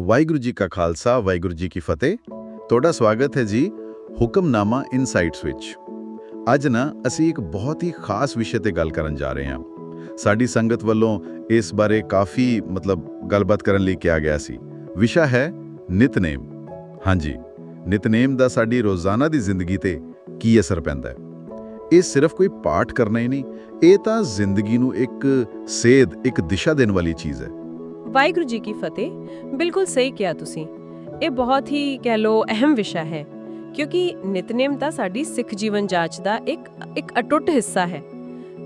ਵਾਹਿਗੁਰੂ ਜੀ ਕਾ ਖਾਲਸਾ, ਵਾਹਿਗੁਰੂ ਜੀ ਕੀ ਫਤਿਹ। ਤੁਹਾਡਾ ਸਵਾਗਤ ਹੈ ਜੀ ਹੁਕਮਨਾਮਾ ਇਨਸਾਈਟਸ ਵਿੱਚ। ਅੱਜ ਨਾ ਅਸੀਂ ਇੱਕ ਬਹੁਤ ਹੀ ਖਾਸ ਵਿਸ਼ੇ ਤੇ ਗੱਲ ਕਰਨ ਜਾ ਰਹੇ ਹਾਂ। ਸਾਡੀ ਸੰਗਤ ਵੱਲੋਂ ਇਸ ਬਾਰੇ ਕਾਫੀ ਮਤਲਬ ਗੱਲਬਾਤ ਕਰਨ ਲਈ ਕਿਹਾ ਗਿਆ ਸੀ। ਵਿਸ਼ਾ ਹੈ ਨਿਤਨੇਮ। ਹਾਂਜੀ, ਨਿਤਨੇਮ ਦਾ ਸਾਡੀ ਰੋਜ਼ਾਨਾ ਦੀ ਜ਼ਿੰਦਗੀ ਤੇ ਕੀ ਅਸਰ ਪੈਂਦਾ ਹੈ? ਇਹ ਸਿਰਫ ਕੋਈ ਪਾਠ ਕਰਨਾ ਹੀ ਨਹੀਂ, ਇਹ ਤਾਂ ਜ਼ਿੰਦਗੀ ਨੂੰ ਇੱਕ ਸੇਧ, ਇੱਕ ਦਿਸ਼ਾ ਦੇਣ ਵਾਲੀ ਚੀਜ਼ ਹੈ। ਵਾਹਿਗੁਰੂ ਜੀ ਕੀ ਫਤਿਹ। ਬਿਲਕੁਲ ਸਹੀ ਕਿਹਾ ਤੁਸੀਂ। ਇਹ ਬਹੁਤ ਹੀ ਕਹਿ ਲੋ ਅਹਿਮ ਵਿਸ਼ਾ ਹੈ, ਕਿਉਂਕਿ ਨਿਤਨੇਮ ਤਾਂ ਸਾਡੀ ਸਿੱਖ ਜੀਵਨ ਜਾਂਚ ਦਾ ਇੱਕ ਇੱਕ ਅਟੁੱਟ ਹਿੱਸਾ ਹੈ।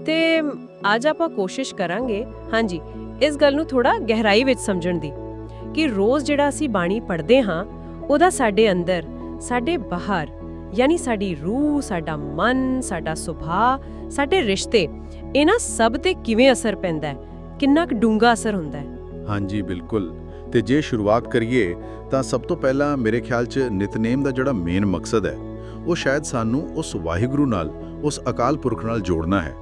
ਤੇ ਅੱਜ ਆਪਾਂ ਕੋਸ਼ਿਸ਼ ਕਰਾਂਗੇ, ਹਾਂਜੀ, ਇਸ ਗੱਲ ਨੂੰ ਥੋੜਾ ਗਹਿਰਾਈ ਵਿੱਚ ਸਮਝਣ ਦੀ, ਕਿ ਰੋਜ਼ ਜਿਹੜਾ ਅਸੀਂ ਬਾਣੀ ਪੜ੍ਹਦੇ ਹਾਂ, ਉਹਦਾ ਸਾਡੇ ਅੰਦਰ, ਸਾਡੇ ਬਾਹਰ, ਯਾਨੀ ਸਾਡੀ ਰੂਹ, ਸਾਡਾ ਮਨ, ਸਾਡਾ ਸੁਭਾਅ, ਸਾਡੇ ਰਿਸ਼ਤੇ, ਇਹਨਾਂ ਸਭ ਤੇ ਕਿਵੇਂ ਅਸਰ ਪੈਂਦਾ ਹੈ, ਕਿੰਨਾ ਕੁ ਡੂੰਘਾ ਅਸਰ ਹੁੰਦਾ ਹੈ। ਹਾਂਜੀ ਬਿਲਕੁਲ। ਤੇ ਜੇ ਸ਼ੁਰੂਆਤ ਕਰੀਏ ਤਾਂ ਸਭ ਤੋਂ ਪਹਿਲਾਂ ਮੇਰੇ ਖਿਆਲ 'ਚ ਨਿਤਨੇਮ ਦਾ ਜਿਹੜਾ ਮੇਨ ਮਕਸਦ ਹੈ ਉਹ ਸ਼ਾਇਦ ਸਾਨੂੰ ਉਸ ਵਾਹਿਗੁਰੂ ਨਾਲ ਉਸ ਅਕਾਲ ਪੁਰਖ ਨਾਲ ਜੋੜਨਾ ਹੈ।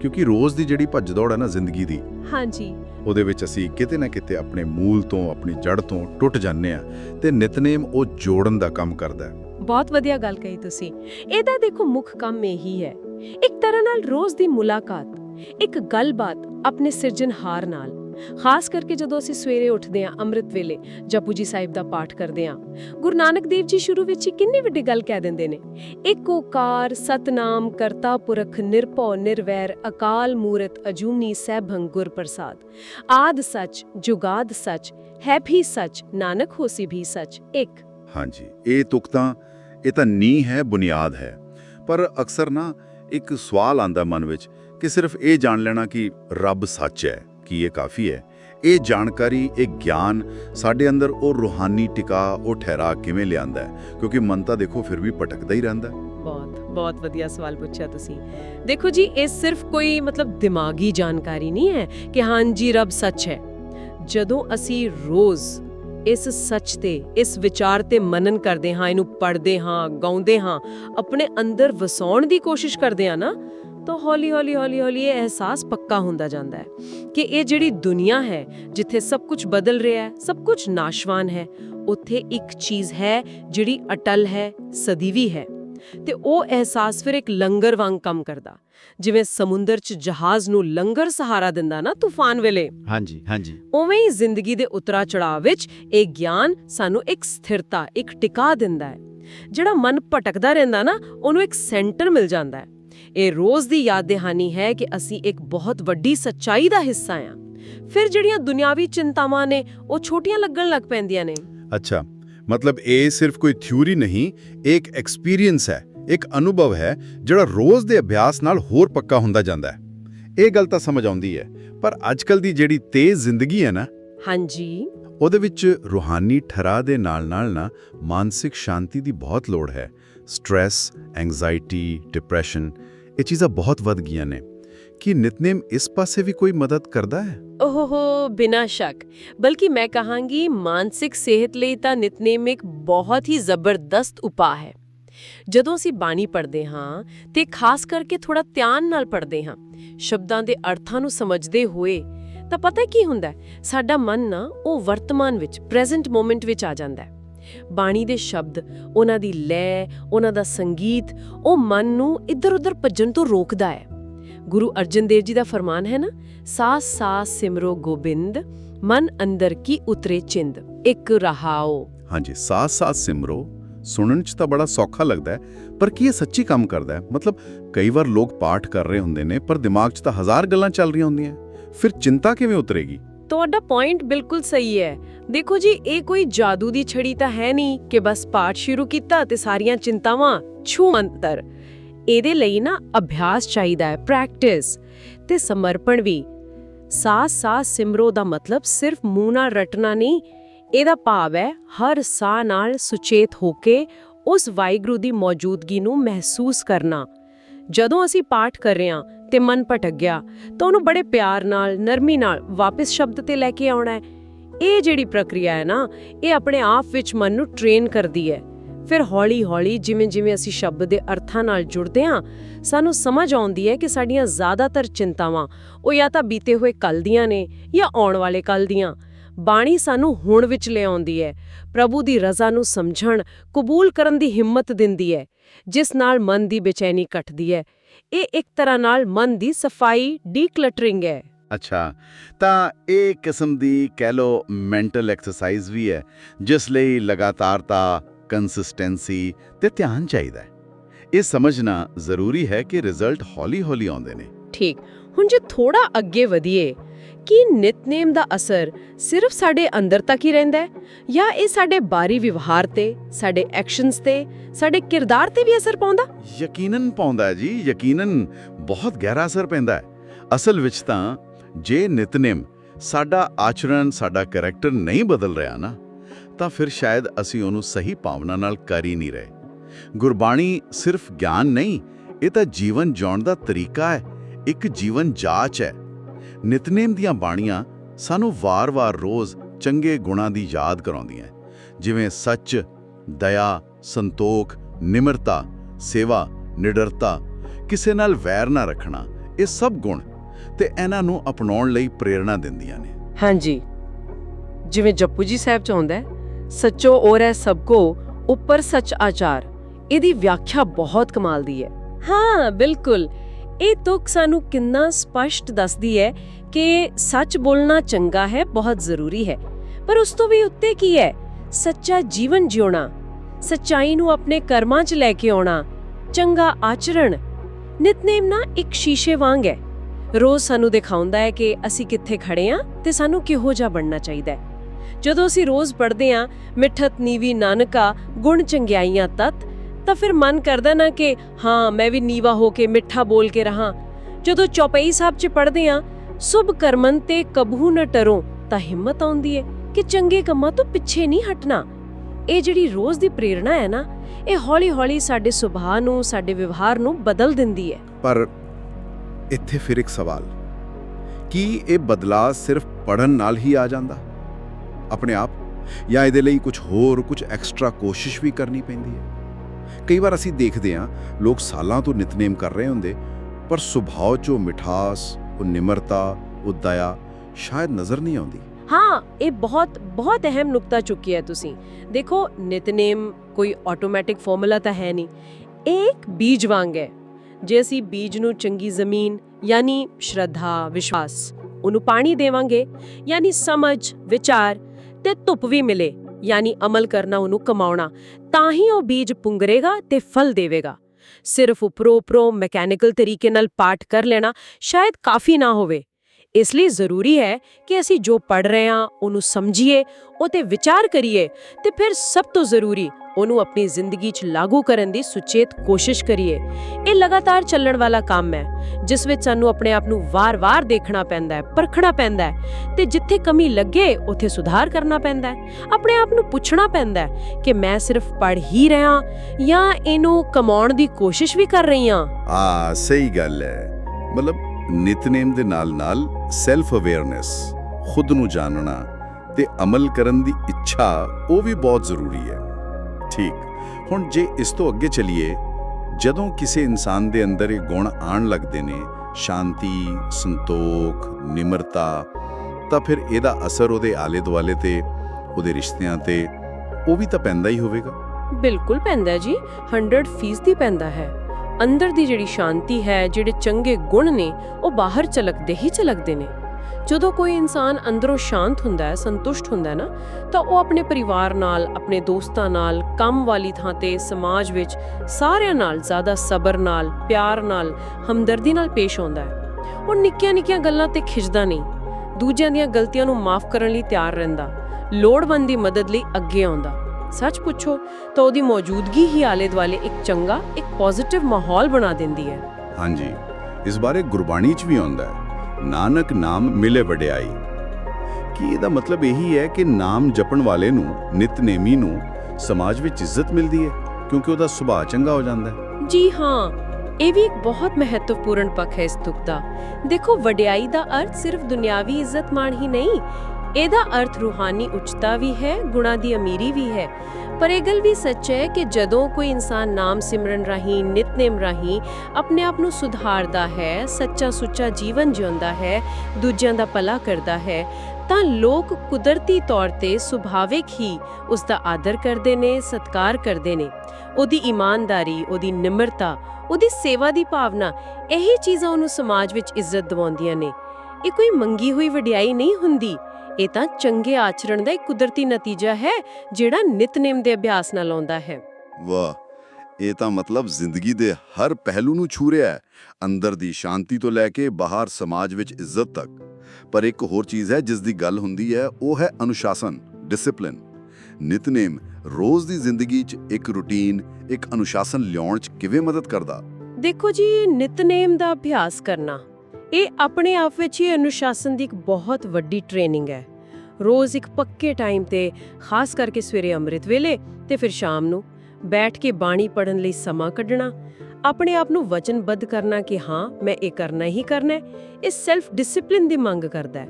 ਕਿਉਂਕਿ ਰੋਜ਼ ਦੀ ਜਿਹੜੀ ਭੱਜ ਦੌੜ ਹੈ ਨਾ ਜ਼ਿੰਦਗੀ ਦੀ ਹਾਂਜੀ। ਉਹਦੇ ਵਿੱਚ ਅਸੀਂ ਕਿਤੇ ਨਾ ਕਿਤੇ ਆਪਣੇ ਮੂਲ ਤੋਂ ਆਪਣੀ ਜੜ ਤੋਂ ਟੁੱਟ ਜਾਂਦੇ ਆ ਤੇ ਨਿਤਨੇਮ ਉਹ ਜੋੜਨ ਦਾ ਕੰਮ ਕਰਦਾ ਹੈ। ਬਹੁਤ ਵਧੀਆ ਗੱਲ ਕਹੀ ਤੁਸੀਂ। ਇਹਦਾ ਦੇਖੋ ਮੁੱਖ ਕੰਮ ਇਹੀ ਹੈ। ਇੱਕ ਤਰ੍ਹਾਂ ਨਾਲ ਰੋਜ਼ ਦੀ ਮੁਲਾਕਾਤ ਇੱਕ ਗੱਲਬਾਤ ਆਪਣੇ ਸਿਰਜਣਹਾਰ ਨਾਲ। ਖਾਸ ਕਰਕੇ ਜਦੋਂ ਅਸੀਂ ਸਵੇਰੇ ਉੱਠਦੇ ਹਾਂ, ਅੰਮ੍ਰਿਤ ਵੇਲੇ ਜਪੂ ਜੀ ਸਾਹਿਬ ਦਾ ਪਾਠ ਕਰਦੇ ਹਾਂ। ਗੁਰੂ ਨਾਨਕ ਦੇਵ ਜੀ ਸ਼ੁਰੂ ਵਿੱਚ ਹੀ ਕਿੰਨੀ ਵੱਡੀ ਗੱਲ ਕਹਿ ਦਿੰਦੇ ਨੇ। ਇੱਕ ਓਕਾਰ, ਸਤਨਾਮ, ਕਰਤਾ ਪੁਰਖ, ਨਿਰਭਉ, ਨਿਰਵੈਰ, ਅਕਾਲ ਮੂਰਤ, ਅਜੂਨੀ ਸੈਭੰ ਗੁਰ ਪ੍ਰਸਾਦ ਆਦ ਸੱਚ, ਜੁਗਾਦ ਸੱਚ, ਹੈ ਵੀ ਸੱਚ, ਨਾਨਕ ਹੋਸੀ ਵੀ ਸੱਚ, ਇੱਕ। ਹਾਂਜੀ, ਇਹ ਤੁਕਤਾਂ, ਇਹ ਤਾਂ ਨੀਂਹ ਹੈ, ਬੁਨਿਆਦ ਹੈ। ਪਰ ਅਕਸਰ ਨਾ ਇੱਕ ਸਵਾਲ ਆਂਦਾ ਮਨ ਵਿੱਚ ਕਿ ਸਿਰਫ ਇਹ ਜਾਣ ਲੈਣਾ ਕਿ ਰੱਬ ਸੱਚ ਹੈ। ਕਿ ਇਹ ਕਾਫੀ ਹੈ? ਇਹ ਜਾਣਕਾਰੀ, ਇਹ ਗਿਆਨ ਸਾਡੇ ਅੰਦਰ ਉਹ ਰੂਹਾਨੀ ਟਿਕਾ, ਉਹ ਠਹਿਰਾ ਕਿਵੇਂ ਲਿਆਂਦਾ ਕਿਉਂਕਿ ਮਨ ਤਾਂ ਦੇਖੋ ਫਿਰ ਵੀ ਭਟਕਦਾ ਹੀ ਰਹਿੰਦਾ ਬਹੁਤ ਬਹੁਤ ਵਧੀਆ ਸਵਾਲ ਪੁੱਛਿਆ ਤੁਸੀਂ। ਦੇਖੋ ਜੀ, ਇਹ ਸਿਰਫ ਕੋਈ ਮਤਲਬ ਦਿਮਾਗੀ ਜਾਣਕਾਰੀ ਨਹੀਂ ਹੈ ਕਿ ਹਾਂਜੀ ਰੱਬ ਸੱਚ ਹੈ। ਜਦੋਂ ਅਸੀਂ ਰੋਜ਼ ਇਸ ਸੱਚ ਤੇ, ਇਸ ਵਿਚਾਰ ਤੇ ਮਨਨ ਕਰਦੇ ਹਾਂ, ਇਹਨੂੰ ਪੜ੍ਹਦੇ ਹਾਂ, ਗਾਉਂਦੇ ਹਾਂ, ਆਪਣੇ ਅੰਦਰ ਵਸਾਉਣ ਦੀ ਕੋਸ਼ਿਸ਼ ਕਰਦੇ ਹਾਂ ਨਾ, ਤਾਂ ਹੌਲੀ ਹੌਲੀ ਹੌਲੀ ਹੌਲੀ ਇਹ ਅਹਿਸਾਸ ਪੱਕਾ ਹੁੰਦਾ ਜਾਂਦਾ ਹੈ। ਕਿ ਇਹ ਜਿਹੜੀ ਦੁਨੀਆ ਹੈ ਜਿੱਥੇ ਸਭ ਕੁਝ ਬਦਲ ਰਿਹਾ ਹੈ ਸਭ ਕੁਝ ਨਾਸ਼ਵਾਨ ਹੈ ਉੱਥੇ ਇੱਕ ਚੀਜ਼ ਹੈ ਜਿਹੜੀ ਅਟਲ ਹੈ ਸਦੀਵੀ ਹੈ। ਤੇ ਉਹ ਅਹਿਸਾਸ ਫਿਰ ਇੱਕ ਲੰਗਰ ਵਾਂਗ ਕੰਮ ਕਰਦਾ। ਜਿਵੇਂ ਸਮੁੰਦਰ 'ਚ ਜਹਾਜ਼ ਨੂੰ ਲੰਗਰ ਸਹਾਰਾ ਦਿੰਦਾ ਨਾ ਤੂਫਾਨ ਵੇਲੇ। ਹਾਂਜੀ ਹਾਂਜੀ। ਉਵੇਂ ਹੀ ਜ਼ਿੰਦਗੀ ਦੇ ਉਤਰਾ ਚੜਾਅ ਵਿੱਚ ਇਹ ਗਿਆਨ ਸਾਨੂੰ ਇੱਕ ਸਥਿਰਤਾ ਇੱਕ ਟਿਕਾ ਦਿੰਦਾ ਹੈ। ਜਿਹੜਾ ਮਨ ਭਟਕਦਾ ਰਹਿੰਦਾ ਨਾ ਉਹਨੂੰ ਇੱਕ ਸੈਂਟਰ ਮਿਲ ਜਾਂਦਾ ਹੈ। ਇਹ ਰੋਜ਼ ਦੀ ਯਾਦ ਦਹਾਨੀ ਹੈ ਕਿ ਅਸੀਂ ਇੱਕ ਬਹੁਤ ਵੱਡੀ ਸੱਚਾਈ ਦਾ ਹਿੱਸਾ ਹਾਂ ਫਿਰ ਜਿਹੜੀਆਂ ਦੁਨਿਆਵੀ ਚਿੰਤਾਵਾਂ ਨੇ ਉਹ ਛੋਟੀਆਂ ਲੱਗਣ ਲੱਗ ਪੈਂਦੀਆਂ ਨੇ। ਅੱਛਾ ਮਤਲਬ ਇਹ ਸਿਰਫ ਕੋਈ ਥਿਊਰੀ ਨਹੀਂ ਇੱਕ ਐਕਸਪੀਰੀਅੰਸ ਹੈ ਇੱਕ ਅਨੁਭਵ ਹੈ ਜਿਹੜਾ ਰੋਜ਼ ਦੇ ਅਭਿਆਸ ਨਾਲ ਹੋਰ ਪੱਕਾ ਹੁੰਦਾ ਜਾਂਦਾ ਹੈ। ਇਹ ਗੱਲ ਤਾਂ ਸਮਝ ਆਉਂਦੀ ਹੈ ਪਰ ਅੱਜਕੱਲ ਦੀ ਜਿਹੜੀ ਤੇਜ਼ ਜ਼ਿੰਦਗੀ ਹੈ ਨਾ ਹਾਂਜੀ। ਉਹਦੇ ਵਿੱਚ ਰੂਹਾਨੀ ਠਰਾ ਦੇ ਨਾਲ-ਨਾਲ ਨਾ ਮਾਨਸਿਕ ਸ਼ਾਂਤੀ ਦੀ ਬਹੁਤ ਲੋੜ ਹੈ। ਸਟ्रेस ਐਂਗਜ਼ਾਇਟੀ ਡਿਪਰੈਸ਼ਨ ਇਹ ਚੀਜ਼ਾਂ ਬਹੁਤ ਵੱਧ ਗਈਆਂ ਨੇ। ਕੀ ਨਿਤਨੇਮ ਇਸ ਪਾਸੇ ਵੀ ਕੋਈ ਮਦਦ ਕਰਦਾ ਹੈ? ਓਹੋ ਬਿਨਾਂ ਸ਼ੱਕ। ਬਲਕਿ ਮੈਂ ਕਹਾਂਗੀ, ਮਾਨਸਿਕ ਸਿਹਤ ਲਈ ਤਾਂ ਨਿਤਨੇਮ ਇੱਕ ਬਹੁਤ ਹੀ ਜ਼ਬਰਦਸਤ ਉਪਾਅ ਹੈ। ਜਦੋਂ ਅਸੀਂ ਬਾਣੀ ਪੜ੍ਹਦੇ ਹਾਂ, ਤੇ ਖਾਸ ਕਰਕੇ ਥੋੜਾ ਧਿਆਨ ਨਾਲ ਪੜ੍ਹਦੇ ਹਾਂ, ਸ਼ਬਦਾਂ ਦੇ ਅਰਥਾਂ ਨੂੰ ਸਮਝਦੇ ਹੋਏ, ਤਾਂ ਪਤਾ ਕੀ ਹੁੰਦਾ ਸਾਡਾ ਮਨ ਨਾ, ਉਹ ਵਰਤਮਾਨ ਵਿੱਚ ਪ੍ਰੈਜ਼ੈਂਟ ਮੋਮੈਂਟ ਵਿੱਚ ਆ ਜਾਂਦਾ ਹੈ। ਬਾਣੀ ਦੇ ਸ਼ਬਦ, ਉਹਨਾਂ ਦੀ ਲੈ, ਉਹਨਾਂ ਦਾ ਸੰਗੀਤ, ਉਹ ਮਨ ਨੂੰ ਇੱਧਰ-ਉੱਧਰ ਭੱਜਣ ਤੋਂ ਰੋਕਦਾ ਹੈ। ਗੁਰੂ ਅਰਜਨ ਦੇਵ ਜੀ ਦਾ ਫਰਮਾਨ ਹੈ ਨਾ, ਸਾਸ ਸਾਸ ਸਿਮਰੋ ਗੋਬਿੰਦ, ਮਨ ਅੰਦਰ ਕੀ ਉਤਰੇ ਚਿੰਦ, ਇੱਕ ਰਹਾਓ। ਹਾਂਜੀ ਸਾਥ-ਸਾਥ ਸਿਮਰੋ, ਸੁਣਨ 'ਚ ਤਾਂ ਬੜਾ ਸੌਖਾ ਲੱਗਦਾ ਹੈ, ਪਰ ਕੀ ਇਹ ਸੱਚੀ ਕੰਮ ਕਰਦਾ ਹੈ? ਮਤਲਬ ਕਈ ਵਾਰ ਲੋਕ ਪਾਠ ਕਰ ਰਹੇ ਹੁੰਦੇ ਨੇ, ਪਰ ਦਿਮਾਗ 'ਚ ਤਾਂ ਹਜ਼ਾਰ ਗੱਲਾਂ ਚੱਲ ਰਹੀਆਂ ਹੁੰਦੀਆਂ, ਫਿਰ ਚਿੰਤਾ ਕਿਵੇਂ ਉਤਰੇਗੀ? ਤੁਹਾਡਾ ਪੁਆਇੰਟ ਬਿਲਕੁਲ ਸਹੀ ਹੈ। ਦੇਖੋ ਜੀ, ਇਹ ਕੋਈ ਜਾਦੂ ਦੀ ਛੜੀ ਤਾਂ ਹੈ ਨਹੀਂ ਕਿ ਬਸ ਪਾਠ ਸ਼ੁਰੂ ਕੀਤਾ ਤੇ ਸਾਰੀਆਂ ਚਿੰਤਾਵਾਂ ਛੂ ਮੰਤਰ ਇਹਦੇ ਲਈ ਨਾ ਅਭਿਆਸ ਚਾਹੀਦਾ ਹੈ ਪ੍ਰੈਕਟਿਸ ਤੇ ਸਮਰਪਣ ਵੀ। ਸਾਸ ਸਾਸ ਸਿਮਰੋ ਦਾ ਮਤਲਬ ਸਿਰਫ ਮੂੰਹ ਨਾਲ ਰਟਣਾ ਨਹੀਂ, ਇਹਦਾ ਭਾਵ ਹੈ ਹਰ ਸਾਹ ਨਾਲ ਸੁਚੇਤ ਹੋ ਕੇ ਉਸ ਵਾਹਿਗੁਰੂ ਦੀ ਮੌਜੂਦਗੀ ਨੂੰ ਮਹਿਸੂਸ ਕਰਨਾ। ਜਦੋਂ ਅਸੀਂ ਪਾਠ ਕਰ ਰਹੇ ਹਾਂ ਤੇ ਮਨ ਭਟਕ ਗਿਆ ਤਾਂ ਉਹਨੂੰ ਬੜੇ ਪਿਆਰ ਨਾਲ, ਨਰਮੀ ਨਾਲ ਵਾਪਸ ਸ਼ਬਦ ਤੇ ਲੈ ਕੇ ਆਉਣਾ ਹੈ। ਇਹ ਜਿਹੜੀ ਪ੍ਰਕਿਰਿਆ ਹੈ ਨਾ, ਇਹ ਆਪਣੇ ਆਪ ਵਿੱਚ ਮਨ ਨੂੰ ਟ੍ਰੇਨ ਕਰਦੀ ਹੈ। ਫਿਰ ਹੌਲੀ-ਹੌਲੀ ਜਿਵੇਂ-ਜਿਵੇਂ ਅਸੀਂ ਸ਼ਬਦ ਦੇ ਅਰਥਾਂ ਨਾਲ ਜੁੜਦੇ ਹਾਂ, ਸਾਨੂੰ ਸਮਝ ਆਉਂਦੀ ਹੈ ਕਿ ਸਾਡੀਆਂ ਜ਼ਿਆਦਾਤਰ ਚਿੰਤਾਵਾਂ ਉਹ ਜਾਂ ਤਾਂ ਬੀਤੇ ਹੋਏ ਕੱਲ ਦੀਆਂ ਨੇ ਜਾਂ ਆਉਣ ਵਾਲੇ ਕੱਲ ਦੀਆਂ। ਬਾਣੀ ਸਾਨੂੰ ਹੁਣ ਵਿੱਚ ਲਿਆਉਂਦੀ ਹੈ। ਪ੍ਰਭੂ ਦੀ ਰਜ਼ਾ ਨੂੰ ਸਮਝਣ, ਕਬੂਲ ਕਰਨ ਦੀ ਹਿੰਮਤ ਦਿੰਦੀ ਹੈ, ਜਿਸ ਨਾਲ ਮਨ ਦੀ ਬੇਚੈਨੀ ਘਟਦੀ ਹੈ। ਇਹ ਇੱਕ ਤਰ੍ਹਾਂ ਨਾਲ ਮਨ ਦੀ ਸਫ਼ਾਈ ਡੀਕਲਟਰਿੰਗ ਹੈ। ਅੱਛਾ ਤਾਂ ਇਹ ਕਿਸਮ ਦੀ ਕਹਿ ਲੋ ਮੈਂਟਲ ਐਕਸਰਸਾਈਜ਼ ਵੀ ਹੈ ਜਿਸ ਲਈ ਲਗਾਤਾਰਤਾ ਕੰਸਿਸਟੈਂਸੀ ਤੇ ਧਿਆਨ ਚਾਹੀਦਾ ਹੈ। ਇਹ ਸਮਝਣਾ ਜ਼ਰੂਰੀ ਹੈ ਕਿ ਰਿਜ਼ਲਟ ਹੌਲੀ-ਹੌਲੀ ਆਉਂਦੇ ਨੇ। ਠੀਕ। ਹੁਣ ਜੇ ਥੋੜਾ ਅੱਗੇ ਵਧੀਏ, ਕੀ ਨਿਤਨੇਮ ਦਾ ਅਸਰ ਸਿਰਫ ਸਾਡੇ ਅੰਦਰ ਤੱਕ ਹੀ ਰਹਿੰਦਾ ਹੈ? ਜਾਂ ਇਹ ਸਾਡੇ ਬਾਹਰੀ ਵਿਵਹਾਰ ਤੇ, ਸਾਡੇ ਐਕਸ਼ਨਸ ਤੇ, ਸਾਡੇ ਕਿਰਦਾਰ ਤੇ ਵੀ ਅਸਰ ਪਾਉਂਦਾ? ਯਕੀਨਨ ਪਾਉਂਦਾ ਜੀ, ਯਕੀਨਨ ਬਹੁਤ ਗਹਿਰਾ ਅਸਰ ਪੈਂਦਾ ਹੈ। ਅਸਲ ਵਿੱਚ ਤਾਂ ਜੇ ਨਿਤਨੇਮ ਸਾਡਾ ਆਚਰਣ, ਸਾਡਾ ਕੈਰੈਕਟਰ ਨਹੀਂ ਬਦਲ ਰਿਹਾ ਨਾ, ਤਾਂ ਫਿਰ ਸ਼ਾਇਦ ਅਸੀਂ ਉਹਨੂੰ ਸਹੀ ਭਾਵਨਾ ਨਾਲ ਕਰ ਹੀ ਨਹੀਂ ਰਹੇ। ਗੁਰਬਾਣੀ ਸਿਰਫ ਗਿਆਨ ਨਹੀਂ, ਇਹ ਤਾਂ ਜੀਵਨ ਜਿਉਣ ਦਾ ਤਰੀਕਾ ਹੈ। ਇੱਕ ਜੀਵਨ ਜਾਚ ਹੈ। ਨਿਤਨੇਮ ਦੀਆਂ ਬਾਣੀਆਂ ਸਾਨੂੰ ਵਾਰ-ਵਾਰ ਰੋਜ਼ ਚੰਗੇ ਗੁਣਾਂ ਦੀ ਯਾਦ ਕਰਾਉਂਦੀਆਂ ਜਿਵੇਂ ਸੱਚ ਦਇਆ ਸੰਤੋਖ ਨਿਮਰਤਾ ਸੇਵਾ ਨਿਡਰਤਾ ਕਿਸੇ ਨਾਲ ਵੈਰ ਨਾ ਰੱਖਣਾ ਇਹ ਸਭ ਗੁਣ ਤੇ ਇਹਨਾਂ ਨੂੰ ਅਪਣਾਉਣ ਲਈ ਪ੍ਰੇਰਣਾ ਦਿੰਦੀਆਂ ਨੇ। ਹਾਂਜੀ। ਜਿਵੇਂ ਜਪੂ ਜੀ ਸਾਹਿਬ ਚ ਆਉਂਦਾ ਹੈ ਸੱਚੋ ਔਰ ਹੈ ਸਭ ਕੋ ਉੱਪਰ ਸੱਚ ਆਚਾਰ ਇਹਦੀ ਵਿਆਖਿਆ ਬਹੁਤ ਕਮਾਲ ਦੀ ਹੈ। ਹਾਂ ਬਿਲਕੁਲ। ਇਹ ਤੁਕ ਸਾਨੂੰ ਕਿੰਨਾ ਸਪਸ਼ਟ ਦੱਸਦੀ ਹੈ ਕਿ ਸੱਚ ਬੋਲਣਾ ਚੰਗਾ ਹੈ, ਬਹੁਤ ਜ਼ਰੂਰੀ ਹੈ। ਪਰ ਉਸ ਤੋਂ ਵੀ ਉੱਤੇ ਕੀ ਹੈ? ਸੱਚਾ ਜੀਵਨ ਜਿਉਣਾ, ਸੱਚਾਈ ਨੂੰ ਆਪਣੇ ਕਰਮਾਂ 'ਚ ਲੈ ਕੇ ਆਉਣਾ, ਚੰਗਾ ਆਚਰਣ, ਨਿਤਨੇਮ ਨਾ ਇੱਕ ਸ਼ੀਸ਼ੇ ਵਾਂਗ ਹੈ। ਰੋਜ਼ ਸਾਨੂੰ ਦਿਖਾਉਂਦਾ ਹੈ ਕਿ ਅਸੀਂ ਕਿੱਥੇ ਖੜੇ ਆਂ ਤੇ ਸਾਨੂੰ ਕਿਹੋ ਜਿਹਾ ਬਣਨਾ ਚਾਹੀਦਾ ਹੈ। ਜਦੋਂ ਅਸੀਂ ਰੋਜ਼ ਪੜ੍ਹਦੇ ਆਂ ਮਿੱਠਤ ਨੀਵੀ ਨਾਨਕਾ ਗੁਣ ਚੰਗਿਆਈਆਂ ਤਤ ਤਾਂ ਫਿਰ ਮਨ ਕਰਦਾ ਨਾ ਕਿ ਹਾਂ, ਮੈਂ ਵੀ ਨੀਵਾ ਹੋ ਕੇ, ਮਿੱਠਾ ਬੋਲ ਕੇ ਰਹਾ। ਜਦੋਂ ਚੌਪਈ ਸਾਹਿਬ 'ਚ ਪੜ੍ਹਦੇ ਆਂ, ਸੁਭ ਕਰਮਨ ਤੇ ਕਬੂ ਨ ਟਰੋ, ਤਾਂ ਹਿੰਮਤ ਆਉਂਦੀ ਹੈ ਕਿ ਚੰਗੇ ਕੰਮਾਂ ਤੋਂ ਪਿੱਛੇ ਨਹੀਂ ਹਟਣਾ। ਇਹ ਜਿਹੜੀ ਰੋਜ਼ ਦੀ ਪ੍ਰੇਰਣਾ ਹੈ ਨਾ, ਇਹ ਹੌਲੀ-ਹੌਲੀ ਸਾਡੇ ਸੁਭਾਅ ਨੂੰ, ਸਾਡੇ ਵਿਵਹਾਰ ਨੂੰ ਬਦਲ ਦਿੰਦੀ ਹੈ ਪਰ ਇੱਥੇ ਫਿਰ ਇੱਕ ਸਵਾਲ, ਕੀ ਇਹ ਬਦਲਾਅ ਸਿਰਫ ਪੜਨ ਨਾਲ ਹੀ ਆ ਜਾਂਦਾ? ਆਪਣੇ ਆਪ? ਜਾਂ ਇਹਦੇ ਲਈ ਕੁਝ ਹੋਰ ਕੁਝ ਐਕਸਟਰਾ ਕੋਸ਼ਿਸ਼ ਵੀ ਕਰਨੀ ਪੈਂਦੀ ਹੈ ਕਈ ਵਾਰ ਅਸੀਂ ਦੇਖਦੇ ਹਾਂ, ਲੋਕ ਸਾਲਾਂ ਤੋਂ ਨਿਤਨੇਮ ਕਰ ਰਹੇ ਹੁੰਦੇ, ਪਰ ਸੁਭਾਅ 'ਚੋਂ ਮਿਠਾਸ, ਉਹ ਨਿਮਰਤਾ, ਉਹ ਦਇਆ ਸ਼ਾਇਦ ਨਜ਼ਰ ਨਹੀਂ ਆਉਂਦੀ। ਹਾਂ, ਇਹ ਬਹੁਤ ਬਹੁਤ ਅਹਿਮ ਨੁਕਤਾ ਚੁੱਕੀ ਹੈ ਤੁਸੀਂ। ਦੇਖੋ, ਨਿਤਨੇਮ ਕੋਈ ਆਟੋਮੈਟਿਕ ਫਾਰਮੂਲਾ ਤਾਂ ਹੈ ਨਹੀਂ। ਇਹ ਇੱਕ ਬੀਜ ਵਾਂਗ ਹੈ। ਜੇ ਅਸੀਂ ਬੀਜ ਨੂੰ ਚੰਗੀ ਜ਼ਮੀਨ, ਯਾਨੀ ਸ਼ਰਧਾ, ਵਿਸ਼ਵਾਸ, ਉਹਨੂੰ ਪਾਣੀ ਦੇਵਾਂਗੇ, ਯਾਨੀ ਸਮਝ, ਵਿਚਾਰ ਤੇ ਧੁੱਪ ਵੀ ਮਿਲੇ ਯਾਨੀ ਅਮਲ ਕਰਨਾ, ਉਹਨੂੰ ਕਮਾਉਣਾ, ਤਾਂ ਹੀ ਉਹ ਬੀਜ ਪੁੰਗਰੇਗਾ ਤੇ ਫਲ ਦੇਵੇਗਾ। ਸਿਰਫ ਉਪਰੋਂ ਉਪਰੋਂ ਮੈਕੈਨੀਕਲ ਤਰੀਕੇ ਨਾਲ ਪਾਠ ਕਰ ਲੈਣਾ ਸ਼ਾਇਦ ਕਾਫੀ ਨਾ ਹੋਵੇ। ਇਸ ਲਈ ਜ਼ਰੂਰੀ ਹੈ ਕਿ ਅਸੀਂ ਜੋ ਪੜ ਰਹੇ ਹਾਂ, ਉਹਨੂੰ ਸਮਝੀਏ ਉਹ ਤੇ ਵਿਚਾਰ ਕਰੀਏ ਤੇ ਫਿਰ ਸਭ ਤੋਂ ਜ਼ਰੂਰੀ ਉਹਨੂੰ ਆਪਣੀ ਜ਼ਿੰਦਗੀ 'ਚ ਲਾਗੂ ਕਰਨ ਦੀ ਸੁਚੇਤ ਕੋਸ਼ਿਸ਼ ਕਰੀਏ। ਇਹ ਲਗਾਤਾਰ ਚੱਲਣ ਵਾਲਾ ਕੰਮ ਹੈ, ਜਿਸ ਵਿੱਚ ਸਾਨੂੰ ਆਪਣੇ ਆਪ ਨੂੰ ਵਾਰ-ਵਾਰ ਦੇਖਣਾ ਪੈਂਦਾ ਹੈ, ਪਰਖਣਾ ਪੈਂਦਾ ਹੈ ਤੇ ਜਿੱਥੇ ਕਮੀ ਲੱਗੇ, ਉੱਥੇ ਸੁਧਾਰ ਕਰਨਾ ਪੈਂਦਾ ਹੈ। ਆਪਣੇ ਆਪ ਨੂੰ ਪੁੱਛਣਾ ਪੈਂਦਾ ਹੈ ਕਿ ਮੈਂ ਸਿਰਫ ਪੜ ਹੀ ਰਿਹਾ ਜਾਂ ਇਹਨੂੰ ਕਮਾਉਣ ਦੀ ਕੋਸ਼ਿਸ਼ ਵੀ ਕਰ ਰਹੀ ਹਾਂ। ਆ ਸਹੀ ਗੱਲ ਹੈ। ਮਤਲਬ ਨਿਤਨੇਮ ਦੇ ਨਾਲ-ਨਾਲ ਸੈਲਫ ਅਵੇਅਰਨੈਸ ਖੁਦ ਨੂੰ ਜਾਣਨਾ ਤੇ ਅਮਲ ਕਰਨ ਦੀ ਇੱਛਾ, ਉਹ ਵੀ ਬਹੁਤ ਜ਼ਰੂਰੀ ਹੈ। ਠੀਕ। ਹੁਣ ਜੇ ਇਸ ਤੋਂ ਅੱਗੇ ਚਲੀਏ, ਜਦੋਂ ਕਿਸੇ ਇਨਸਾਨ ਦੇ ਅੰਦਰ ਇਹ ਗੁਣ ਆਣ ਲੱਗਦੇ ਨੇ, ਸ਼ਾਂਤੀ, ਸੰਤੋਖ, ਨਿਮਰਤਾ, ਤਾਂ ਫਿਰ ਇਹਦਾ ਅਸਰ ਉਹਦੇ ਆਲੇ-ਦੁਆਲੇ ਤੇ, ਉਹਦੇ ਰਿਸ਼ਤਿਆਂ ਤੇ, ਉਹ ਵੀ ਤਾਂ ਪੈਂਦਾ ਹੀ ਹੋਵੇਗਾ। ਬਿਲਕੁਲ ਪੈਂਦਾ ਜੀ। 100% ਪੈਂਦਾ ਹੈ। ਅੰਦਰ ਦੀ ਜਿਹੜੀ ਸ਼ਾਂਤੀ ਹੈ, ਜਿਹੜੇ ਚੰਗੇ ਗੁਣ ਨੇ, ਉਹ ਬਾਹਰ ਝਲਕਦੇ ਹੀ ਝਲਕਦੇ ਨੇ। ਜਦੋਂ ਕੋਈ ਇਨਸਾਨ ਅੰਦਰੋਂ ਸ਼ਾਂਤ ਹੁੰਦਾ ਹੈ, ਸੰਤੁਸ਼ਟ ਹੁੰਦਾ ਹੈ ਨਾ, ਤਾਂ ਉਹ ਆਪਣੇ ਪਰਿਵਾਰ ਨਾਲ, ਆਪਣੇ ਦੋਸਤਾਂ ਨਾਲ, ਕੰਮ ਵਾਲੀ ਥਾਂ ਤੇ, ਸਮਾਜ ਵਿੱਚ ਸਾਰਿਆਂ ਨਾਲ, ਜ਼ਿਆਦਾ ਸਬਰ ਨਾਲ, ਪਿਆਰ ਨਾਲ, ਹਮਦਰਦੀ ਨਾਲ ਪੇਸ਼ ਆਉਂਦਾ ਹੈ। ਉਹ ਨਿੱਕੀਆਂ-ਨਿੱਕੀਆਂ ਗੱਲਾਂ ਤੇ ਖਿੱਚਦਾ ਨਹੀਂ। ਦੂਜਿਆਂ ਦੀਆਂ ਗਲਤੀਆਂ ਨੂੰ ਮਾਫ ਕਰਨ ਲਈ ਤਿਆਰ ਰਹਿੰਦਾ। ਲੋੜਵੰਦ ਦੀ ਮਦਦ ਲਈ ਅੱਗੇ ਆਉਂਦਾ। ਸੱਚ ਪੁੱਛੋ ਤਾਂ ਉਹਦੀ ਮੌਜੂਦਗੀ ਹੀ ਆਲੇ ਦੁਆਲੇ ਇੱਕ ਚੰਗਾ ਇੱਕ ਪੋਜ਼ਿਟਿਵ ਮਾਹੌਲ ਬਣਾ ਦਿੰਦੀ ਹੈ। ਹਾਂਜੀ ਇਸ ਬਾਰੇ ਗੁਰਬਾਣੀ 'ਚ ਵੀ ਆਉਂਦਾ ਹੈ ਨਾਨਕ ਨਾਮ ਮਿਲੇ ਵਡਿਆਈ। ਕੀ ਇਹਦਾ ਮਤਲਬ ਇਹੀ ਹੈ ਕਿ ਨਾਮ ਜਪਣ ਵਾਲੇ ਨੂੰ ਨਿਤਨੇਮੀ ਨੂੰ ਸਮਾਜ ਵਿੱਚ ਇੱਜ਼ਤ ਮਿਲਦੀ ਹੈ ਕਿਉਂਕਿ ਉਹਦਾ ਸੁਭਾਅ ਚੰਗਾ ਹੋ ਜਾਂਦਾ ਹੈ? ਜੀ ਹਾਂ ਇਹ ਵੀ ਇੱਕ ਬਹੁਤ ਮਹੱਤਵਪੂਰਨ ਪੱਖ ਹੈ ਇਸ ਤੁਕ ਦਾ। ਦੇਖੋ ਵਡਿਆਈ ਦਾ ਅਰਥ ਸਿਰਫ ਦੁਨਿਆਵੀ ਇੱਜ਼ਤ ਮਾਣ ਹੀ ਨਹੀਂ ਇਹਦਾ ਅਰਥ ਰੂਹਾਨੀ ਉੱਚਤਾ ਵੀ ਹੈ, ਗੁਣਾ ਦੀ ਅਮੀਰੀ ਵੀ ਹੈ। ਪਰ ਇਹ ਗੱਲ ਵੀ ਸੱਚ ਹੈ ਕਿ ਜਦੋਂ ਕੋਈ ਇਨਸਾਨ ਨਾਮ ਸਿਮਰਨ ਰਾਹੀਂ, ਨਿਤਨੇਮ ਰਾਹੀਂ ਆਪਣੇ ਆਪ ਨੂੰ ਸੁਧਾਰਦਾ ਹੈ, ਸੱਚਾ ਸੁੱਚਾ ਜੀਵਨ ਜਿਉਂਦਾ ਹੈ, ਦੂਜਿਆਂ ਦਾ ਭਲਾ ਕਰਦਾ ਹੈ, ਤਾਂ ਲੋਕ ਕੁਦਰਤੀ ਤੌਰ ਤੇ ਸੁਭਾਵਿਕ ਹੀ ਉਸ ਦਾ ਆਦਰ ਕਰਦੇ ਨੇ, ਸਤਿਕਾਰ ਕਰਦੇ ਨੇ। ਉਹਦੀ ਇਮਾਨਦਾਰੀ, ਉਹਦੀ ਨਿਮਰਤਾ, ਉਹਦੀ ਸੇਵਾ ਦੀ ਭਾਵਨਾ, ਇਹੀ ਚੀਜ਼ਾਂ ਉਹਨੂੰ ਸਮਾਜ ਵਿੱਚ ਇੱਜ਼ਤ ਦਿਵਾਉਂਦੀਆਂ ਨੇ। ਇਹ ਕੋਈ ਮੰਗੀ ਹੋਈ ਵਡਿਆਈ ਨਹੀਂ ਹੁੰਦੀ। ਇਹ ਤਾਂ ਚੰਗੇ ਆਚਰਣ ਦਾ ਇੱਕ ਕੁਦਰਤੀ ਨਤੀਜਾ ਹੈ ਜਿਹੜਾ ਨਿਤਨੇਮ ਦੇ ਅਭਿਆਸ ਨਾਲ ਆਉਂਦਾ ਹੈ। ਵਾਹ ਇਹ ਤਾਂ ਮਤਲਬ ਜ਼ਿੰਦਗੀ ਦੇ ਹਰ ਪਹਿਲੂ ਨੂੰ ਛੂ ਰਿਹਾ ਹੈ ਅੰਦਰ ਦੀ ਸ਼ਾਂਤੀ ਤੋਂ ਲੈ ਕੇ ਬਾਹਰ ਸਮਾਜ ਵਿੱਚ ਇੱਜ਼ਤ ਤੱਕ। ਪਰ ਇੱਕ ਹੋਰ ਚੀਜ਼ ਹੈ ਜਿਸ ਦੀ ਗੱਲ ਹੁੰਦੀ ਹੈ ਉਹ ਹੈ ਅਨੁਸ਼ਾਸਨ ਡਿਸਪਲਿਨ ਨਿਤਨੇਮ ਰੋਜ਼ ਦੀ ਜ਼ਿੰਦਗੀ 'ਚ ਇੱਕ ਰੁਟੀਨ ਇੱਕ ਅਨੁਸ਼ਾਸਨ ਲਿਆਉਣ 'ਚ ਕਿਵੇਂ ਮਦਦ ਕਰਦਾ? ਦੇਖੋ ਜੀ ਨਿਤਨੇਮ ਦਾ ਅਭਿਆਸ ਕਰਨਾ। ਇਹ ਆਪਣੇ ਆਪ ਵਿੱਚ ਹੀ ਅਨੁਸ਼ਾਸਨ ਦੀ ਇੱਕ ਬਹੁਤ ਵੱਡੀ ਟ੍ਰੇਨਿੰਗ ਹੈ। ਰੋਜ਼ ਇੱਕ ਪੱਕੇ ਟਾਈਮ ਤੇ, ਖਾਸ ਕਰਕੇ ਸਵੇਰੇ ਅੰਮ੍ਰਿਤ ਵੇਲੇ ਤੇ ਫਿਰ ਸ਼ਾਮ ਨੂੰ, ਬੈਠ ਕੇ ਬਾਣੀ ਪੜਨ ਲਈ ਸਮਾਂ ਕੱਢਣਾ, ਆਪਣੇ ਆਪ ਨੂੰ ਵਚਨਬੱਧ ਕਰਨਾ ਕਿ ਹਾਂ, ਮੈਂ ਇਹ ਕਰਨਾ ਹੀ ਕਰਨਾ ਹੈ, ਇਹ ਸੈਲਫ ਡਿਸਪਲਿਨ ਦੀ ਮੰਗ ਕਰਦਾ ਹੈ।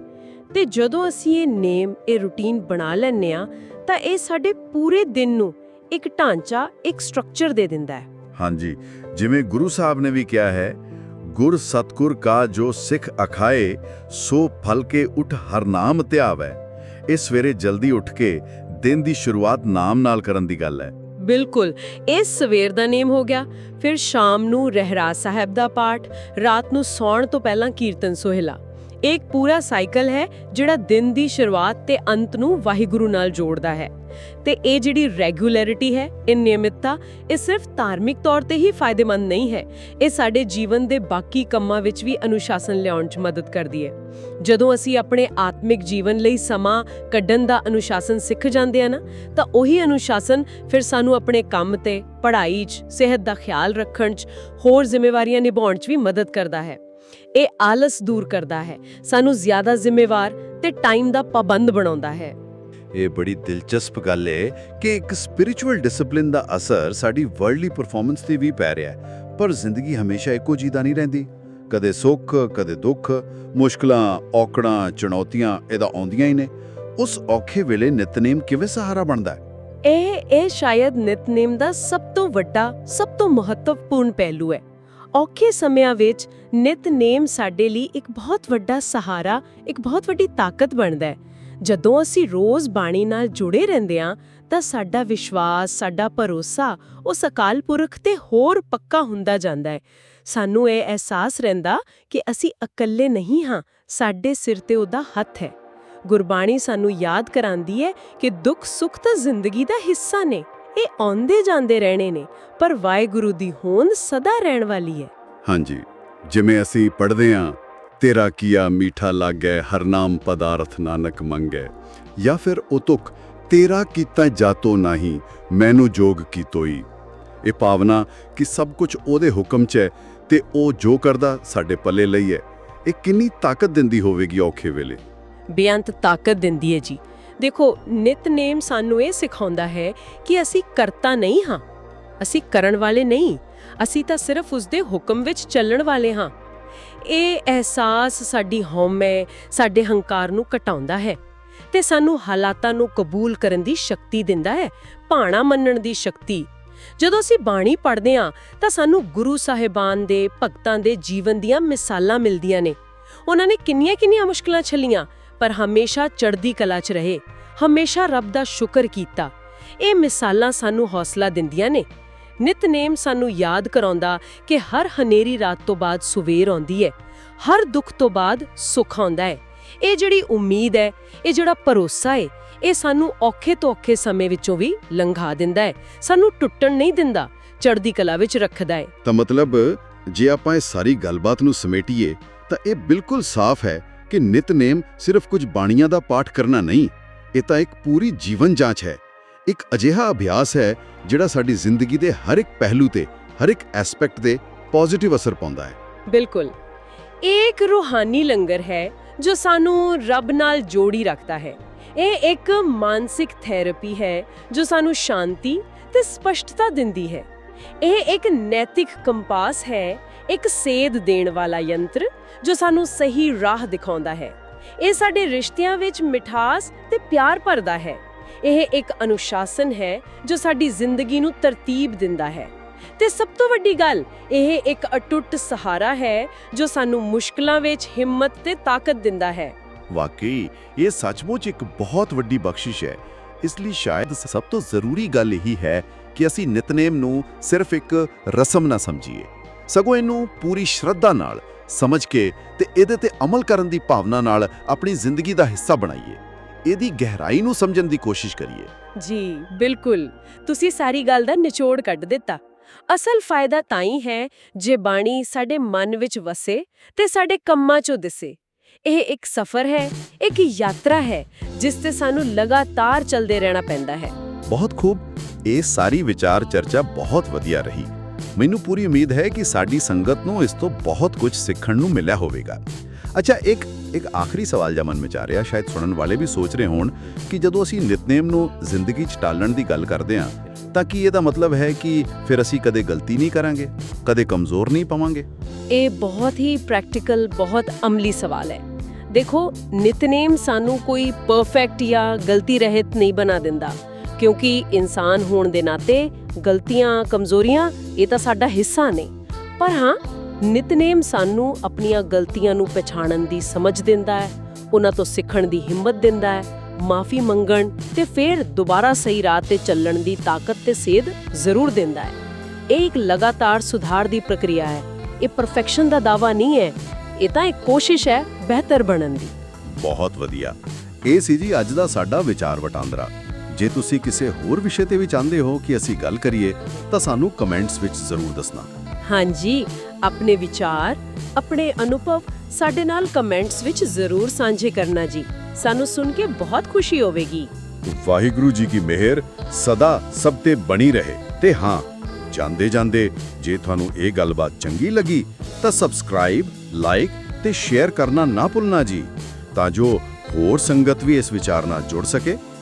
ਤੇ ਜਦੋਂ ਅਸੀਂ ਇਹ ਨੇਮ, ਇਹ ਰੁਟੀਨ ਬਣਾ ਲੈਂਦੇ ਆ ਤਾਂ ਇਹ ਸਾਡੇ ਪੂਰੇ ਦਿਨ ਨੂੰ ਇੱਕ ਢਾਂਚਾ, ਇੱਕ ਸਟਰਕਚਰ ਦੇ ਦਿੰਦਾ ਹੈ। ਹਾਂਜੀ, ਜਿਵੇਂ ਗੁਰੂ ਸਾਹਿਬ ਨੇ ਵੀ ਕਿਹਾ ਹੈ ਗੁਰ ਸਤਗੁਰ ਕਾ ਜੋ ਸਿੱਖ ਅਖਾਏ, ਸੋ ਫਲ ਕੇ ਉਠ ਹਰ ਨਾਮ ਧਿਆਵੈ ਇਹ ਸਵੇਰੇ ਜਲਦੀ ਉੱਠ ਕੇ ਦਿਨ ਦੀ ਸ਼ੁਰੂਆਤ ਨਾਮ ਨਾਲ ਕਰਨ ਦੀ ਗੱਲ ਹੈ। ਬਿਲਕੁਲ, ਇਹ ਸਵੇਰ ਦਾ ਨੇਮ ਹੋ ਗਿਆ। ਫਿਰ ਸ਼ਾਮ ਨੂੰ ਰਹਿਰਾਸ ਸਾਹਿਬ ਦਾ ਪਾਠ, ਰਾਤ ਨੂੰ ਸੌਣ ਤੋਂ ਪਹਿਲਾਂ ਕੀਰਤਨ ਸੋਹਿਲਾ। ਇਹ ਇੱਕ ਪੂਰਾ ਸਾਈਕਲ ਹੈ, ਜਿਹੜਾ ਦਿਨ ਦੀ ਸ਼ੁਰੂਆਤ ਤੇ ਅੰਤ ਨੂੰ ਵਾਹਿਗੁਰੂ ਨਾਲ ਜੋੜਦਾ ਹੈ। ਤੇ ਇਹ ਜਿਹੜੀ ਰੈਗੂਲੈਰਿਟੀ ਹੈ, ਇਹ ਨਿਯਮਿਤਤਾ, ਇਹ ਸਿਰਫ ਧਾਰਮਿਕ ਤੌਰ ਤੇ ਹੀ ਫਾਇਦੇਮੰਦ ਨਹੀਂ ਹੈ। ਇਹ ਸਾਡੇ ਜੀਵਨ ਦੇ ਬਾਕੀ ਕੰਮਾਂ ਵਿੱਚ ਵੀ ਅਨੁਸ਼ਾਸਨ ਲਿਆਉਣ 'ਚ ਮਦਦ ਕਰਦੀ ਹੈ। ਜਦੋਂ ਅਸੀਂ ਆਪਣੇ ਆਤਮਿਕ ਜੀਵਨ ਲਈ ਸਮਾਂ ਕੱਢਣ ਦਾ ਅਨੁਸ਼ਾਸਨ ਸਿੱਖ ਜਾਂਦੇ ਆ ਨਾ, ਤਾਂ ਉਹੀ ਅਨੁਸ਼ਾਸਨ ਫਿਰ ਸਾਨੂੰ ਆਪਣੇ ਕੰਮ ਤੇ, ਪੜ੍ਹਾਈ 'ਚ, ਸਿਹਤ ਦਾ ਖਿਆਲ ਰੱਖਣ 'ਚ, ਹੋਰ ਜ਼ਿੰਮੇਵਾਰੀਆਂ ਨਿਭਾਉਣ 'ਚ ਵੀ ਮਦਦ ਕਰਦਾ ਹੈ। ਇਹ ਆਲਸ ਦੂਰ ਕਰਦਾ ਹੈ ਸਾਨੂੰ ਜ਼ਿਆਦਾ ਜ਼ਿੰਮੇਵਾਰ ਤੇ ਟਾਈਮ ਦਾ ਪਾਬੰਦ ਬਣਾਉਂਦਾ ਹੈ। ਇਹ ਬੜੀ ਦਿਲਚਸਪ ਗੱਲ ਹੈ ਕਿ ਇੱਕ ਸਪਿਰਚੁਅਲ ਡਿਸਪਲਿਨ ਦਾ ਅਸਰ ਸਾਡੀ ਵਰਲਡਲੀ ਪਰਫਾਰਮੈਂਸ ਤੇ ਵੀ ਪੈ ਰਿਹਾ ਹੈ ਪਰ ਜ਼ਿੰਦਗੀ ਹਮੇਸ਼ਾ ਇੱਕੋ ਤਾਂ ਨਹੀਂ ਰਹਿੰਦੀ। ਕਦੇ ਸੁੱਖ ਕਦੇ ਦੁੱਖ ਮੁਸ਼ਕਲਾਂ ਔਕੜਾਂ ਚੁਣੌਤੀਆਂ ਇਹਦਾ ਆਉਂਦੀਆਂ ਹੀ ਨੇ। ਉਸ ਔਖੇ ਵੇਲੇ ਨਿਤਨੇਮ ਕਿਵੇਂ ਸਹਾਰਾ ਬਣਦਾ ਹੈ? ਇਹ ਇਹ ਸ਼ਾਇਦ ਨਿਤਨੇਮ ਦਾ ਸਭ ਤੋਂ ਵੱਡਾ ਸਭ ਤੋਂ ਮਹੱਤਵਪੂਰਨ ਪਹਿਲੂ ਹੈ। ਔਖੇ ਸਮਿਆਂ ਵਿੱਚ ਨਿਤਨੇਮ ਸਾਡੇ ਲਈ ਇੱਕ ਬਹੁਤ ਵੱਡਾ ਸਹਾਰਾ, ਇੱਕ ਬਹੁਤ ਵੱਡੀ ਤਾਕਤ ਬਣਦਾ ਹੈ। ਜਦੋਂ ਅਸੀਂ ਰੋਜ਼ ਬਾਣੀ ਨਾਲ ਜੁੜੇ ਰਹਿੰਦੇ ਹਾਂ, ਤਾਂ ਸਾਡਾ ਵਿਸ਼ਵਾਸ, ਸਾਡਾ ਭਰੋਸਾ ਉਸ ਅਕਾਲ ਪੁਰਖ ਤੇ ਹੋਰ ਪੱਕਾ ਹੁੰਦਾ ਜਾਂਦਾ ਹੈ। ਸਾਨੂੰ ਇਹ ਅਹਿਸਾਸ ਰਹਿੰਦਾ ਕਿ ਅਸੀਂ ਇਕੱਲੇ ਨਹੀਂ ਹਾਂ, ਸਾਡੇ ਸਿਰ ਤੇ ਉਹਦਾ ਹੱਥ ਹੈ। ਗੁਰਬਾਣੀ ਸਾਨੂੰ ਯਾਦ ਕਰਾਂਦੀ ਹੈ ਕਿ ਦੁੱਖ ਸੁੱਖ ਤਾਂ ਜ਼ਿੰਦਗੀ ਦਾ ਹਿੱਸਾ ਨੇ। ਇਹ ਆਉਂਦੇ ਜਾਂਦੇ ਰਹਿਣੇ ਨੇ ਪਰ ਵਾਹਿਗੁਰੂ ਦੀ ਹੋਂਦ ਸਦਾ ਰਹਿਣ ਵਾਲੀ ਹੈ। ਹਾਂਜੀ ਜਿਵੇਂ ਅਸੀਂ ਪੜ੍ਹਦੇ ਹਾਂ ਤੇਰਾ ਕੀਆ ਮੀਠਾ ਲਾਗੈ ਹਰ ਨਾਮ ਪਦਾਰਥ ਨਾਨਕ ਮੰਗੈ। ਜਾਂ ਫਿਰ ਉਤੁਕ ਤੇਰਾ ਕੀਤਾ ਜਾਤੋ ਨਹੀਂ ਮੈਨੂੰ ਜੋਗ ਕੀਤੋਈ ਇਹ ਭਾਵਨਾ ਕਿ ਸਭ ਕੁਝ ਉਹਦੇ ਹੁਕਮ 'ਚ ਹੈ ਤੇ ਉਹ ਜੋ ਕਰਦਾ ਸਾਡੇ ਪੱਲੇ ਲਈ ਹੈ। ਇਹ ਕਿੰਨੀ ਤਾਕਤ ਦਿੰਦੀ ਹੋਵੇਗੀ ਔਖੇ ਵੇਲੇ। ਬੇਅੰਤ ਤਾਕਤ ਦਿੰਦੀ ਹੈ ਜੀ। ਦੇਖੋ ਨਿਤਨੇਮ ਸਾਨੂੰ ਇਹ ਸਿਖਾਉਂਦਾ ਹੈ ਕਿ ਅਸੀਂ ਕਰਤਾ ਨਹੀਂ ਹਾਂ। ਅਸੀਂ ਕਰਨ ਵਾਲੇ ਨਹੀਂ। ਅਸੀਂ ਤਾਂ ਸਿਰਫ ਉਸਦੇ ਹੁਕਮ ਵਿੱਚ ਚੱਲਣ ਵਾਲੇ ਹਾਂ। ਇਹ ਅਹਿਸਾਸ ਸਾਡੀ ਹਉਮੈ ਸਾਡੇ ਹੰਕਾਰ ਨੂੰ ਘਟਾਉਂਦਾ ਹੈ ਤੇ ਸਾਨੂੰ ਹਾਲਾਤਾਂ ਨੂੰ ਕਬੂਲ ਕਰਨ ਦੀ ਸ਼ਕਤੀ ਦਿੰਦਾ ਹੈ, ਭਾਣਾ ਮੰਨਣ ਦੀ ਸ਼ਕਤੀ। ਜਦੋਂ ਅਸੀਂ ਬਾਣੀ ਪੜ੍ਹਦੇ ਹਾਂ, ਤਾਂ ਸਾਨੂੰ ਗੁਰੂ ਸਾਹਿਬਾਨ ਦੇ ਭਗਤਾਂ ਦੇ ਜੀਵਨ ਦੀਆਂ ਮਿਸਾਲਾਂ ਮਿਲਦੀਆਂ ਨੇ। ਉਹਨਾਂ ਨੇ ਕਿੰਨੀਆਂ-ਕਿੰਨੀਆਂ ਮੁਸ਼ਕਲਾਂ ਛੱਲੀਆਂ ਪਰ ਹਮੇਸ਼ਾ ਚੜ੍ਹਦੀ ਕਲਾ 'ਚ ਰਹੇ, ਹਮੇਸ਼ਾ ਰੱਬ ਦਾ ਸ਼ੁਕਰ ਕੀਤਾ। ਇਹ ਮਿਸਾਲਾਂ ਸਾਨੂੰ ਹੌਸਲਾ ਦਿੰਦੀਆਂ ਨੇ। ਨਿਤਨੇਮ ਸਾਨੂੰ ਯਾਦ ਕਰਾਉਂਦਾ ਕਿ ਹਰ ਹਨੇਰੀ ਰਾਤ ਤੋਂ ਬਾਅਦ ਸਵੇਰ ਆਉਂਦੀ ਹੈ, ਹਰ ਦੁੱਖ ਤੋਂ ਬਾਅਦ ਸੁੱਖ ਆਉਂਦਾ ਹੈ। ਇਹ ਜਿਹੜੀ ਉਮੀਦ ਹੈ, ਇਹ ਜਿਹੜਾ ਭਰੋਸਾ ਹੈ, ਇਹ ਸਾਨੂੰ ਔਖੇ ਤੋਂ ਔਖੇ ਸਮੇਂ ਵਿੱਚੋਂ ਵੀ ਲੰਘਾ ਦਿੰਦਾ ਹੈ। ਸਾਨੂੰ ਟੁੱਟਣ ਨਹੀਂ ਦਿੰਦਾ, ਚੜ੍ਹਦੀ ਕਲਾ ਵਿੱਚ ਰੱਖਦਾ ਹੈ। ਤਾਂ ਮਤਲਬ ਜੇ ਆਪਾਂ ਇਹ ਸਾਰੀ ਗੱਲਬਾਤ ਨੂੰ ਸਮੇਟੀਏ, ਤਾਂ ਇਹ ਬਿਲਕੁਲ ਸਾਫ਼ ਹੈ ਕਿ ਨਿਤਨੇਮ ਸਿਰਫ ਕੁਝ ਬਾਣੀਆਂ ਦਾ ਪਾਠ ਕਰਨਾ ਨਹੀਂ, ਇਹ ਤਾਂ ਇੱਕ ਪੂਰੀ ਜੀਵਨ ਜਾਂਚ ਹੈ। ਇੱਕ ਅਜਿਹਾ ਅਭਿਆਸ ਹੈ ਜਿਹੜਾ ਸਾਡੀ ਜ਼ਿੰਦਗੀ ਦੇ ਹਰ ਇੱਕ ਪਹਿਲੂ ਤੇ, ਹਰ ਇੱਕ ਐਸਪੈਕਟ ਤੇ ਪੋਜ਼ਿਟਿਵ ਅਸਰ ਪਾਉਂਦਾ ਹੈ। ਬਿਲਕੁਲ। ਇਹ ਇੱਕ ਰੂਹਾਨੀ ਲੰਗਰ ਹੈ ਜੋ ਸਾਨੂੰ ਰੱਬ ਨਾਲ ਜੋੜੀ ਰੱਖਦਾ ਹੈ। ਇਹ ਇੱਕ ਮਾਨਸਿਕ ਥੈਰੇਪੀ ਹੈ ਜੋ ਸਾਨੂੰ ਸ਼ਾਂਤੀ ਤੇ ਸਪਸ਼ਟਤਾ ਦਿੰਦੀ ਹੈ। ਇਹ ਇੱਕ ਨੈਤਿਕ ਕੰਪਾਸ ਹੈ ਇੱਕ ਸੇਧ ਦੇਣ ਵਾਲਾ ਯੰਤਰ ਜੋ ਸਾਨੂੰ ਸਹੀ ਰਾਹ ਦਿਖਾਉਂਦਾ ਹੈ। ਇਹ ਸਾਡੇ ਰਿਸ਼ਤਿਆਂ ਵਿੱਚ ਮਿਠਾਸ ਤੇ ਪਿਆਰ ਭਰਦਾ ਹੈ। ਇਹ ਇੱਕ ਅਨੁਸ਼ਾਸਨ ਹੈ ਜੋ ਸਾਡੀ ਜ਼ਿੰਦਗੀ ਨੂੰ ਤਰਤੀਬ ਦਿੰਦਾ ਹੈ। ਤੇ ਸਭ ਤੋਂ ਵੱਡੀ ਗੱਲ, ਇਹ ਇੱਕ ਅਟੁੱਟ ਸਹਾਰਾ ਹੈ ਜੋ ਸਾਨੂੰ ਮੁਸ਼ਕਲਾਂ ਵਿੱਚ ਹਿੰਮਤ ਤੇ ਤਾਕਤ ਦਿੰਦਾ ਹੈ। ਵਾਕਈ, ਇਹ ਸੱਚਮੁੱਚ ਇੱਕ ਬਹੁਤ ਵੱਡੀ ਬਖਸ਼ਿਸ਼ ਹੈ। ਇਸ ਲਈ ਸ਼ਾਇਦ ਸਭ ਤੋਂ ਜ਼ਰੂਰੀ ਗੱਲ ਇਹੀ ਹੈ ਕਿ ਅਸੀਂ ਨਿਤਨੇਮ ਨੂੰ ਸਿਰਫ ਇੱਕ ਰਸਮ ਨਾ ਸਮਝੀਏ। ਸਗੋਂ ਇਹਨੂੰ ਪੂਰੀ ਸ਼ਰਧਾ ਨਾਲ ਸਮਝ ਕੇ ਤੇ ਇਹਦੇ ਤੇ ਅਮਲ ਕਰਨ ਦੀ ਭਾਵਨਾ ਨਾਲ ਆਪਣੀ ਜ਼ਿੰਦਗੀ ਦਾ ਹਿੱਸਾ ਬਣਾਈਏ। ਇਹਦੀ ਗਹਿਰਾਈ ਨੂੰ ਸਮਝਣ ਦੀ ਕੋਸ਼ਿਸ਼ ਕਰੀਏ। ਜੀ ਬਿਲਕੁਲ। ਤੁਸੀਂ ਸਾਰੀ ਗੱਲ ਦਾ ਨਿਚੋੜ ਕੱਢ ਦਿੱਤਾ। ਅਸਲ ਫਾਇਦਾ ਤਾਂ ਹੀ ਹੈ ਜੇ ਬਾਣੀ ਸਾਡੇ ਮਨ ਵਿੱਚ ਵਸੇ ਤੇ ਸਾਡੇ ਕੰਮਾਂ 'ਚੋਂ ਦਿਸੇ। ਇਹ ਇੱਕ ਸਫ਼ਰ ਹੈ ਇੱਕ ਯਾਤਰਾ ਹੈ ਜਿਸ ਤੇ ਸਾਨੂੰ ਲਗਾਤਾਰ ਚੱਲਦੇ ਰਹਿਣਾ ਪੈਂਦਾ ਹੈ। ਬਹੁਤ ਖੂਬ। ਇਹ ਸਾਰੀ ਵਿਚਾਰ ਚਰਚਾ ਬਹੁਤ ਵਧੀਆ ਰਹੀ। ਮੈਨੂੰ ਪੂਰੀ ਉਮੀਦ ਹੈ ਕਿ ਸਾਡੀ ਸੰਗਤ ਨੂੰ ਇਸ ਤੋਂ ਬਹੁਤ ਕੁਝ ਸਿੱਖਣ ਨੂੰ ਮਿਲਿਆ ਹੋਵੇਗਾ। ਅੱਛਾ, ਇੱਕ ਇੱਕ ਆਖਰੀ ਸਵਾਲ ਜਿਹਾ ਮਨ ਵਿੱਚ ਆ ਰਿਹਾ, ਸ਼ਾਇਦ ਸੁਣਨ ਵਾਲੇ ਵੀ ਸੋਚ ਰਹੇ ਹੋਣ ਕਿ ਜਦੋਂ ਅਸੀਂ ਨਿਤਨੇਮ ਨੂੰ ਜ਼ਿੰਦਗੀ 'ਚ ਟਾਲਣ ਦੀ ਗੱਲ ਕਰਦੇ ਹਾਂ, ਤਾਂ ਕੀ ਇਹਦਾ ਮਤਲਬ ਹੈ ਕਿ ਫਿਰ ਅਸੀਂ ਕਦੇ ਗਲਤੀ ਨਹੀਂ ਕਰਾਂਗੇ? ਕਦੇ ਕਮਜ਼ੋਰ ਨਹੀਂ ਪਵਾਂਗੇ? ਇਹ ਬਹੁਤ ਹੀ ਪ੍ਰੈਕਟੀਕਲ ਬਹੁਤ ਅਮਲੀ ਸਵਾਲ ਹੈ। ਦੇਖੋ, ਨਿਤਨੇਮ ਸਾਨੂੰ ਕੋਈ ਪਰਫੈਕਟ ਜਾਂ ਗਲਤੀ ਰਹਿਤ ਨਹੀਂ ਬਣਾ ਦਿੰਦਾ। ਕਿਉਂਕਿ ਇਨਸਾਨ ਹੋਣ ਦੇ ਨਾਤੇ ਗਲਤੀਆਂ, ਕਮਜ਼ੋਰੀਆਂ, ਇਹ ਤਾਂ ਸਾਡਾ ਹਿੱਸਾ ਨੇ। ਪਰ ਹਾਂ, ਨਿਤਨੇਮ ਸਾਨੂੰ ਆਪਣੀਆਂ ਗਲਤੀਆਂ ਨੂੰ ਪਛਾਣਨ ਦੀ ਸਮਝ ਦਿੰਦਾ ਹੈ, ਉਹਨਾਂ ਤੋਂ ਸਿੱਖਣ ਦੀ ਹਿੰਮਤ ਦਿੰਦਾ ਹੈ, ਮਾਫੀ ਮੰਗਣ ਤੇ ਫਿਰ ਦੁਬਾਰਾ ਸਹੀ ਰਾਹ ਤੇ ਚੱਲਣ ਦੀ ਤਾਕਤ ਤੇ ਸੇਧ ਜ਼ਰੂਰ ਦਿੰਦਾ ਹੈ। ਇਹ ਇੱਕ ਲਗਾਤਾਰ ਸੁਧਾਰ ਦੀ ਪ੍ਰਕਿਰਿਆ ਹੈ। ਇਹ ਪਰਫੈਕਸ਼ਨ ਦਾ ਦਾਵਾ ਨਹੀਂ ਹੈ, ਇਹ ਤਾਂ ਇੱਕ ਕੋਸ਼ਿਸ਼ ਹੈ ਬਿਹਤਰ ਬਣਨ ਦੀ। ਬਹੁਤ ਵਧੀਆ। ਇਹ ਸੀ ਜੀ ਅੱਜ ਦਾ ਸਾਡਾ ਵਿਚਾਰ ਵਟਾਂਦਰਾ। ਜੇ ਤੁਸੀਂ ਕਿਸੇ ਹੋਰ ਵਿਸ਼ੇ ਤੇ ਵੀ ਚਾਹੁੰਦੇ ਹੋ ਕਿ ਅਸੀਂ ਗੱਲ ਕਰੀਏ ਤਾਂ ਸਾਨੂੰ ਕਮੈਂਟਸ ਵਿੱਚ ਜ਼ਰੂਰ ਦੱਸਣਾ। ਹਾਂਜੀ ਆਪਣੇ ਵਿਚਾਰ ਆਪਣੇ ਅਨੁਭਵ ਸਾਡੇ ਨਾਲ ਕਮੈਂਟਸ ਵਿੱਚ ਜ਼ਰੂਰ ਸਾਂਝੇ ਕਰਨਾ ਜੀ। ਸਾਨੂੰ ਸੁਣ ਕੇ ਬਹੁਤ ਖੁਸ਼ੀ ਹੋਵੇਗੀ। ਵਾਹਿਗੁਰੂ ਜੀ ਕੀ ਮਿਹਰ ਸਦਾ ਸਭ ਤੇ ਬਣੀ ਰਹੇ। ਤੇ ਹਾਂ ਜਾਂਦੇ ਜਾਂਦੇ ਜੇ ਤੁਹਾਨੂੰ ਇਹ ਗੱਲਬਾਤ ਚੰਗੀ ਲੱਗੀ ਤਾਂ ਸਬਸਕ੍ਰਾਈਬ ਲਾਈਕ ਤੇ ਸ਼ੇਅਰ ਕਰਨਾ ਨਾ ਭੁੱਲਣਾ ਜੀ। ਤਾਂ ਜੋ ਹੋਰ ਸੰਗਤ ਵੀ ਇਸ ਵਿਚਾਰ ਨਾਲ ਜੁੜ ਸਕੇ।